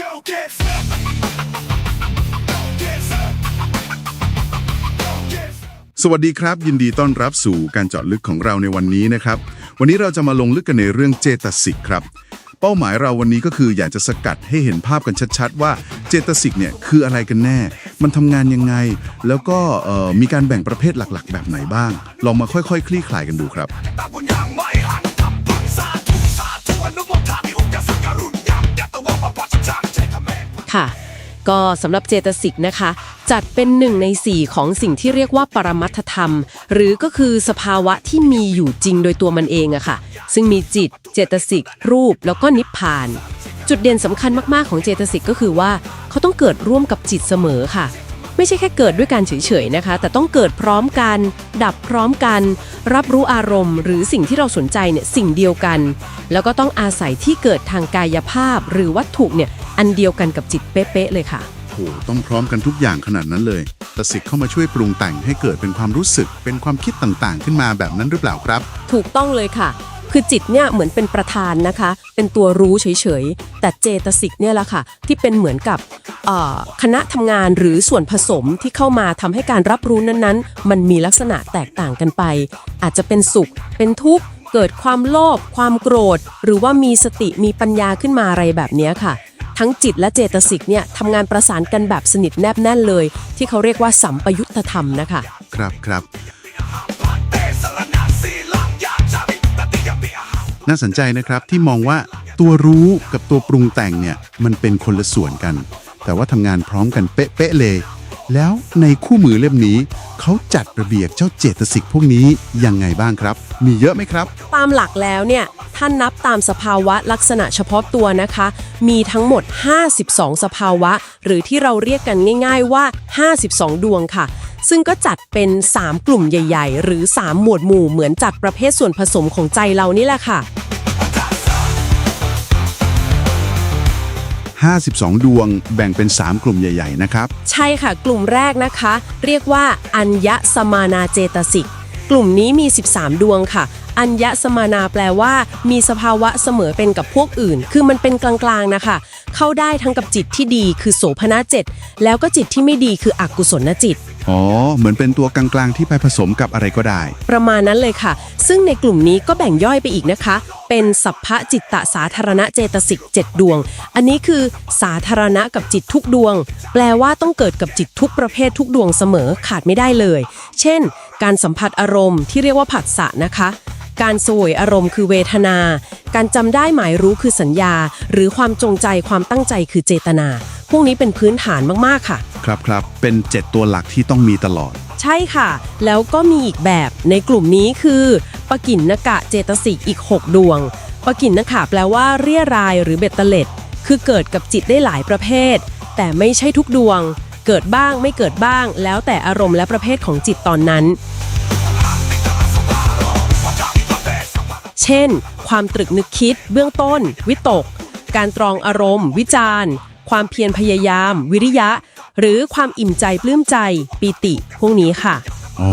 Go get some. Go get some. Go get some. สวัสดีครับ ยินดีต้อนรับสู่การเจาะลึกของเราในวันนี้นะครับ วันนี้เราจะมาลงลึกกันในเรื่องเจตสิกครับ เป้าหมายเราวันนี้ก็คืออยากจะสกัดให้เห็นภาพกันชัดๆ ว่าเจตสิกเนี่ยคืออะไรกันแน่ มันทำงานยังไง แล้วก็เอ่อมีการแบ่งประเภทหลักๆ แบบไหนบ้าง ลองมาค่อยๆ คลี่คลายกันดูครับ ตาบุญยังไม่ ค่ะ ก็สำหรับเจตสิกนะคะ จัดเป็นหนึ่งในสี่ของสิ่งที่เรียกว่าปรมัตธรรม หรือก็คือสภาวะที่มีอยู่จริงโดยตัวมันเองอะค่ะ ซึ่งมีจิต เจตสิก รูป แล้วก็นิพพาน จุดเด่นสำคัญมากๆของเจตสิกก็คือว่า เขาต้องเกิดร่วมกับจิตเสมอค่ะ ไม่ใช่แค่เกิดด้วยการเฉยๆนะคะ แต่ต้องเกิดพร้อมกัน ดับพร้อมกัน รับรู้อารมณ์ หรือสิ่งที่เราสนใจเนี่ยสิ่งเดียวกัน แล้วก็ต้องอาศัยที่เกิดทางกายภาพ หรือวัตถุเนี่ยอันเดียวกันกับจิตเป๊ะๆเลยค่ะโหต้องพร้อมกันทุกอย่างขนาดนั้นเลยแต่สิกเข้ามาช่วยปรุงแต่งให้เกิดเป็นความรู้สึก เป็นความคิดต่างๆ ขึ้นมาแบบนั้นหรือเปล่าครับ ถูกต้องเลยค่ะ คือจิตเนี่ยเหมือนเป็นประธานนะคะ เป็นตัวรู้เฉยๆ แต่เจตสิกเนี่ยแหละค่ะ ที่เป็นเหมือนกับคณะทำงานหรือส่วนผสมที่เข้ามาทำให้การรับรู้นั้นๆ มันมีลักษณะแตกต่างกันไป อาจจะเป็นสุข เป็นทุกข์ เกิดความโลภ ความโกรธ หรือว่ามีสติ มีปัญญาขึ้นมาอะไรแบบนี้ค่ะทั้งจิตและเจตสิกเนี่ยทำงานประสานกันแบบสนิทแนบแน่นเลย ที่เขาเรียกว่าสัมปยุตธรรมนะคะ ครับครับ น่าสนใจนะครับที่มองว่าตัวรู้กับตัวปรุงแต่งเนี่ยมันเป็นคนละส่วนกัน แต่ว่าทำงานพร้อมกันเป๊ะๆเลย แล้วในคู่มือเล่มนี้ เขาจัดระเบียบเจ้าเจตสิกพวกนี้ยังไงบ้างครับ มีเยอะไหมครับ ตามหลักแล้วเนี่ยท่านนับตามสภาวะลักษณะเฉพาะตัวนะคะ มีทั้งหมด 52 สภาวะ หรือที่เราเรียกกันง่าย ๆว่า 52 ดวงค่ะ ซึ่งก็จัดเป็น 3 กลุ่มใหญ่ ๆ หรือ 3 หมวดหมู่เหมือนจัดประเภทส่วนผสมของใจเรานี่แหละค่ะ 52 ดวงแบ่งเป็น 3 กลุ่มใหญ่ ๆ นะครับ ใช่ค่ะ กลุ่มแรกนะคะ เรียกว่า อัญญสมานาเจตสิก กลุ่มนี้มี 13 ดวงค่ะ อัญญสมานาแปลว่า มีสภาวะเสมอเป็นกับพวกอื่น คือมันเป็นกลางๆนะคะ เข้าได้ทั้งกับจิตที่ดีคือโสภณเจตแล้วก็จิตที่ไม่ดีคืออกุศลจิต อ๋อ เหมือนเป็นตัวกลางๆที่ไปผสมกับอะไรก็ได้ ประมาณนั้นเลยค่ะ ซึ่งในกลุ่มนี้ก็แบ่งย่อยไปอีกนะคะ เป็นสัพพะจิตตสาธารณะเจตสิก 7 ดวง อันนี้คือสาธารณะกับจิตทุกดวง แปลว่าต้องเกิดกับจิตทุกประเภททุกดวงเสมอขาดไม่ได้เลย เช่น การสัมผัสอารมณ์ที่เรียกว่าผัสสะนะคะ การสวยอารมณ์คือเวทนา การจำได้หมายรู้คือสัญญา หรือความจงใจความตั้งใจคือเจตนา พวกนี้เป็นพื้นฐานมากๆค่ะ ครับครับเป็น 7 ตัวหลักที่ต้องมีตลอด ใช่ค่ะ แล้วก็มีอีกแบบในกลุ่มนี้คือปกินนกะเจตสิกอีก 6 ดวง ปกินนกะแปลว่าเรียรายหรือเบ็ดเตล็ด คือเกิดกับจิตได้หลายประเภท แต่ไม่ใช่ทุกดวง เกิดบ้างไม่เกิดบ้าง แล้วแต่อารมณ์และประเภทของจิตตอนนั้น เช่น ความตรึกนึกคิด เบื้องต้น วิตก การตรองอารมณ์ วิจารณ์ ความเพียรพยายาม วิริยะ หรือความอิ่มใจปลื้มใจ ปีติ พวกนี้ค่ะ อ๋อ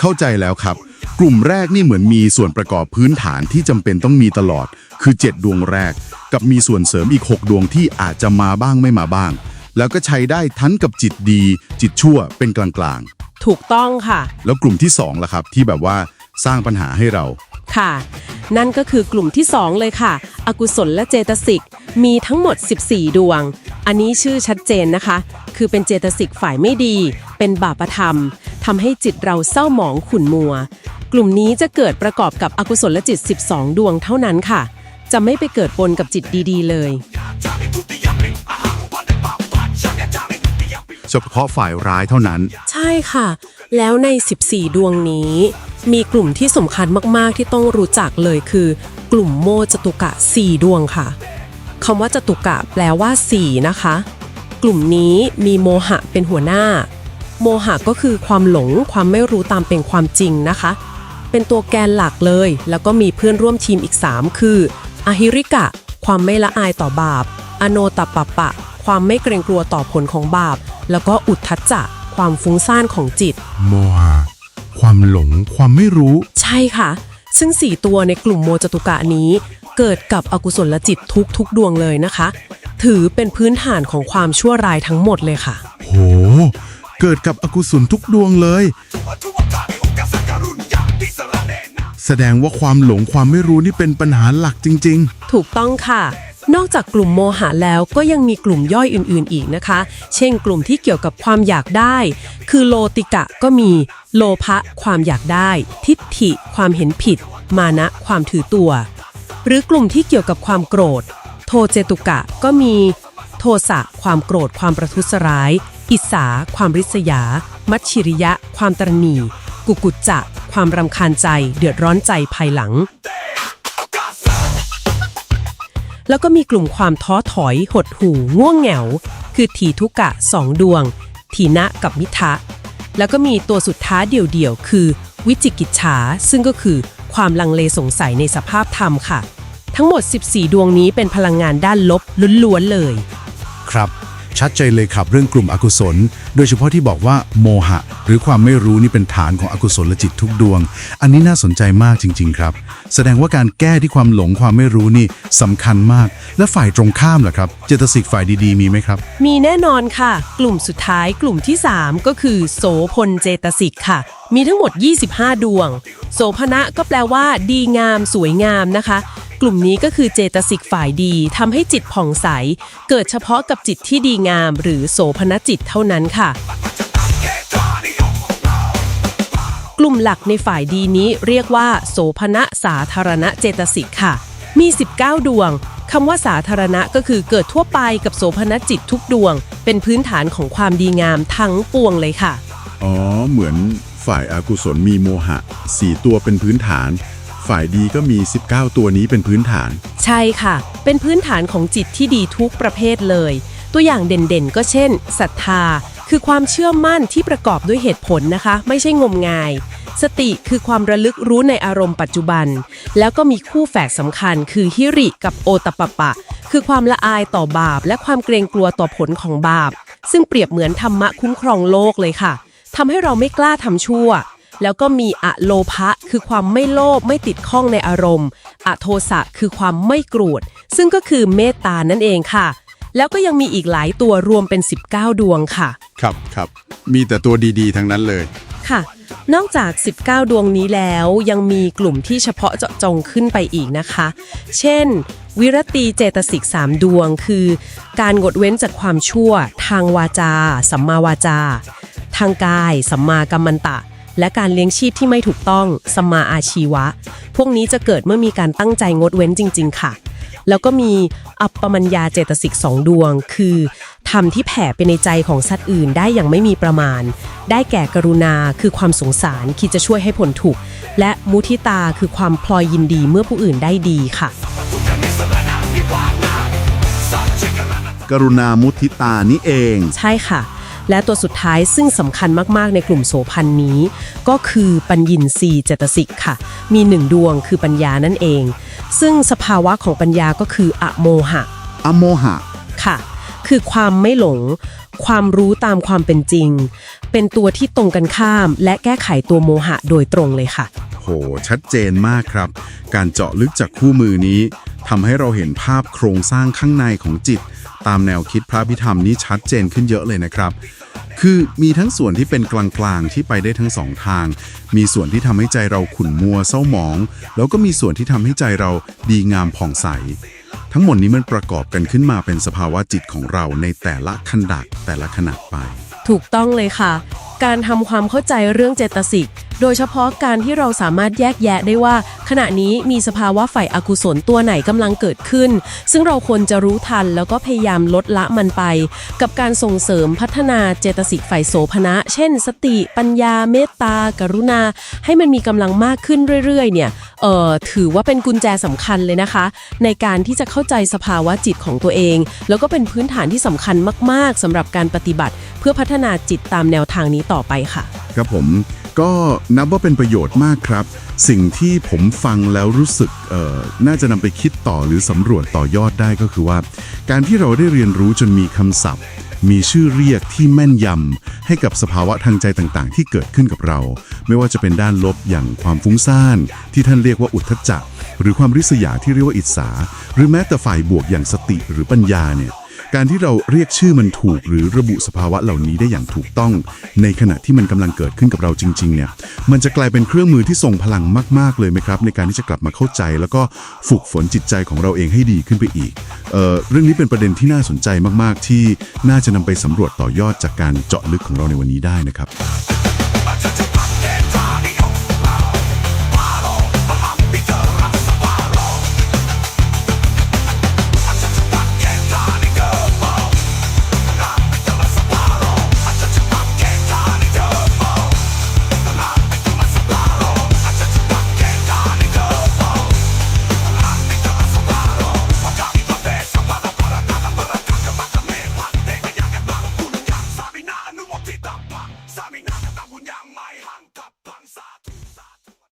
เข้าใจแล้วครับ กลุ่มแรกนี่เหมือนมีส่วนประกอบพื้นฐานที่จำเป็นต้องมีตลอด คือ 7 ดวงแรก กับมีส่วนเสริมอีก 6 ดวงที่อาจจะมาบ้างไม่มาบ้าง แล้วก็ใช้ได้ทั้งกับจิตดี จิตชั่วเป็นกลางถูกต้องค่ะๆแล้วกลุ่มที่2ล่ะครับ ที่แบบว่า สร้างปัญหาให้เรา ค่ะ นั่นก็คือกลุ่มที่ 2 เลยค่ะ อกุศลและเจตสิก มีทั้งหมด 14 ดวง อันนี้ชื่อชัดเจนนะคะ คือเป็นเจตสิกฝ่ายไม่ดี เป็นบาปธรรม ทำให้จิตเราเศร้าหมองขุ่นมัว กลุ่มนี้จะเกิดประกอบกับอกุศลจิต 12 ดวงเท่านั้นค่ะ จะไม่ไปเกิดปนกับจิตดีๆ เลยจามิทุติยมปิอาหาปันเดปาปัจจังจามิทุติยมปิเฉพาะฝ่ายร้ายเท่านั้น ใช่ค่ะ แล้วใน 14 ดวงนี้ มีกลุ่มที่สำคัญมากๆที่ต้องรู้จักเลยคือ กลุ่มโมจตุกะ 4 ดวงค่ะคำว่าจตุกะแปลว่า 4 นะคะ กลุ่มนี้มีโมหะเป็นหัวหน้า โมหะก็คือความหลงความไม่รู้ตามเป็นความจริงนะคะ เป็นตัวแกนหลักเลย แล้วก็มีเพื่อนร่วมทีมอีก 3 คืออหิริกะ ความไม่ละอายต่อบาป อโนตปปะปะความไม่เกรงกลัวต่อผลของบาป แล้วก็อุทธัจจะ ความฟุ้งซ่านของจิต โมหะ ความหลง ความไม่รู้ ใช่ค่ะ ซึ่ง 4 ตัวในกลุ่มโมจตุกะนี้ เกิดกับอกุศลจิตทุกทุกๆดวงเลยนะคะ ถือเป็นพื้นฐานของความชั่วร้ายทั้งหมดเลยค่ะ โห เกิดกับอกุศลทุกดวงเลย แสดงว่าความหลงความไม่รู้นี่เป็นปัญหาหลักจริง ถูกต้องค่ะ นอกจากกลุ่มโมหะแล้วก็ยังมีกลุ่มย่อยอื่นๆ อีกนะคะ เช่นกลุ่มที่เกี่ยวกับความอยากได้ คือโลติกะก็มี โลภะความอยากได้ ทิฏฐิ ความเห็นผิด มานะ ความถือตัว หรือกลุ่มที่เกี่ยวกับความโกรธ โทเจตุกะก็มี โทสะความโกรธ ความประทุษร้าย อิสา ความริษยา มัชชิริยะ ความตรณี กุกุจจะ ความรำคาญใจเดือดร้อนใจภายหลัง แล้วก็มีกลุ่มความท้อถอย หดหู่ง่วงเหงา คือถีทุกะสองดวง ถีนะกับมิทะ แล้วก็มีตัวสุดท้ายเดี่ยวๆ คือ วิจิกิจฉา ซึ่งก็คือความลังเลสงสัยในสภาพธรรมค่ะ ทั้งหมด 14 ดวงนี้เป็นพลังงานด้านลบล้วนๆเลย ครับ ชัดเจนเลยครับเรื่องกลุ่มอกุศล โดยเฉพาะที่บอกว่าโมหะ หรือความไม่รู้นี่เป็นฐานของอกุศลจิตทุกดวง อันนี้น่าสนใจมากจริง ๆ ครับ แสดงว่าการแก้ที่ความหลงความไม่รู้นี่สำคัญมาก และฝ่ายตรงข้ามล่ะครับ เจตสิกฝ่ายดีๆ มีไหมครับ มีแน่นอนค่ะ กลุ่มสุดท้ายกลุ่มที่ 3 ก็คือโสพลเจตสิกค่ะ มีทั้งหมด 25 ดวง โสภณะก็แปลว่า ดีงาม สวยงามนะคะกลุ่มนี้ก็คือเจตสิกฝ่ายดีทำให้จิตผ่องใส เกิดเฉพาะกับจิตที่ดีงาม หรือโสภณจิตเท่านั้นค่ะ กลุ่มหลักในฝ่ายดีนี้เรียกว่า โสภณะสาธารณเจตสิกค่ะ มี 19 ดวงคำว่าสาธารณะก็คือเกิดทั่วไปกับโสภณจิตทุกดวง เป็นพื้นฐานของความดีงามทั้งปวงเลยค่ะ อ๋อ เหมือนฝ่ายอากุศลมีโมหะ4ตัวเป็นพื้นฐาน ฝ่ายดีก็มี 19 ตัวนี้เป็นพื้นฐาน ใช่ค่ะ เป็นพื้นฐานของจิตที่ดีทุกประเภทเลย ตัวอย่างเด่นๆ ก็เช่นศรัทธา คือความเชื่อมั่นที่ประกอบด้วยเหตุผลนะคะ ไม่ใช่งมงาย สติคือความระลึกรู้ในอารมณ์ปัจจุบัน แล้วก็มีคู่แฝดสำคัญ คือฮิริกับโอตปปปะ คือความละอายต่อบาป และความเกรงกลัวต่อผลของบาป ซึ่งเปรียบเหมือนธรรมะคุ้มครองโลกเลยค่ะทำให้เราไม่กล้าทำชั่ว แล้วก็มีอะโลภะคือความไม่โลภไม่ติดข้องในอารมณ์อะโทสะคือความไม่โกรธซึ่งก็คือเมตตานั่นเองค่ะ แล้วก็ยังมีอีกหลายตัวรวมเป็น 19 ดวงค่ะ ครับครับมีแต่ตัวดีๆ ทั้งนั้นเลย ค่ะ นอกจาก 19 ดวงนี้แล้วยังมีกลุ่มที่เฉพาะเจาะจงขึ้นไปอีกนะคะ เช่น วิรตีเจตสิก3ดวง คือ การงดเว้นจากความชั่ว ทางวาจา สัมมาวาจา ทางกาย สัมมากัมมันตะ และการเลี้ยงชีพที่ไม่ถูกต้องสัมมาอาชีวะ พวกนี้จะเกิดเมื่อมีการตั้งใจงดเว้นจริง ๆ ค่ะ แล้วก็มีอัปปมัญญาเจตสิกสองดวง คือทำที่แผ่ไปในใจของสัตว์อื่นได้อย่างไม่มีประมาณ ได้แก่กรุณาคือความสงสารคิดจะช่วยให้ผลถูก และมุทิตาคือความพลอยยินดีเมื่อผู้อื่นได้ดีค่ะกรุณามุทิตานี่เอง ใช่ค่ะ และตัวสุดท้ายซึ่งสำคัญมากๆในกลุ่มโสพันนี้ ก็คือปัญญินทรีย์เจตสิกค่ะ มีหนึ่งดวงคือปัญญานั่นเอง ซึ่งสภาวะของปัญญาก็คืออะโมหะ อโมหะ ค่ะ คือความไม่หลง ความรู้ตามความเป็นจริง เป็นตัวที่ตรงกันข้าม และแก้ไขตัวโมหะโดยตรงเลยค่ะ โห ชัดเจนมากครับ การเจาะลึกจากคู่มือนี้ ทำให้เราเห็นภาพโครงสร้างข้างในของจิต ตามแนวคิดพระพิธรรมนี้ชัดเจนขึ้นเยอะเลยนะครับ คือมีทั้งส่วนที่เป็นกลางๆที่ไปได้ทั้งสองทาง มีส่วนที่ทำให้ใจเราขุ่นมัวเศร้าหมอง แล้วก็มีส่วนที่ทำให้ใจเราดีงามผ่องใส ทั้งหมดนี้มันประกอบกันขึ้นมาเป็นสภาวะจิตของเราในแต่ละขันดักแต่ละขนาดไป ถูกต้องเลยค่ะ การทำความเข้าใจเรื่องเจตสิก โดยเฉพาะการที่เราสามารถแยกแยะได้ว่า ขณะนี้มีสภาวะฝ่ายอกุศลตัวไหนกำลังเกิดขึ้น ซึ่งเราควรจะรู้ทันแล้วก็พยายามลดละมันไป กับการส่งเสริมพัฒนาเจตสิกฝ่ายโสภณะ เช่น สติ ปัญญา เมตตา กรุณา ให้มันมีกำลังมากขึ้นเรื่อยๆ เนี่ยเอ่อถือว่าเป็นกุญแจสำคัญเลยนะคะ ในการที่จะเข้าใจสภาวะจิตของตัวเอง แล้วก็เป็นพื้นฐานที่สำคัญมาก ๆสำหรับการปฏิบัติ เพื่อพัฒนาจิตตามแนวทางนี้ต่อไปค่ะ ครับผม ก็นับว่าเป็นประโยชน์มากครับ สิ่งที่ผมฟังแล้วรู้สึกน่าจะนำไปคิดต่อหรือสำรวจต่อยอดได้ก็คือว่า การที่เราได้เรียนรู้จนมีคำศัพท์ มีชื่อเรียกที่แม่นยำให้กับสภาวะทางใจต่างๆ ที่เกิดขึ้นกับเรา ไม่ว่าจะเป็นด้านลบอย่างความฟุ้งซ่าน ที่ท่านเรียกว่าอุทธจจะหรือความริษยาที่เรียกว่าอิจฉาหรือแม้แต่ฝ่ายบวกอย่างสติหรือปัญญาเนี่ย การที่เราเรียกชื่อมันถูก หรือระบุสภาวะเหล่านี้ได้อย่างถูกต้อง ในขณะที่มันกำลังเกิดขึ้นกับเราจริง ๆ เนี่ย มันจะกลายเป็นเครื่องมือที่ทรงพลังมาก ๆ เลยไหมครับ ในการที่จะกลับมาเข้าใจ แล้วก็ฝึกฝนจิตใจของเราเองให้ดีขึ้นไปอีกเออเรื่องนี้เป็นประเด็นที่น่าสนใจมาก ๆ ที่น่าจะนำไปสำรวจต่อยอดจากการเจาะลึกของเราในวันนี้ได้นะครับ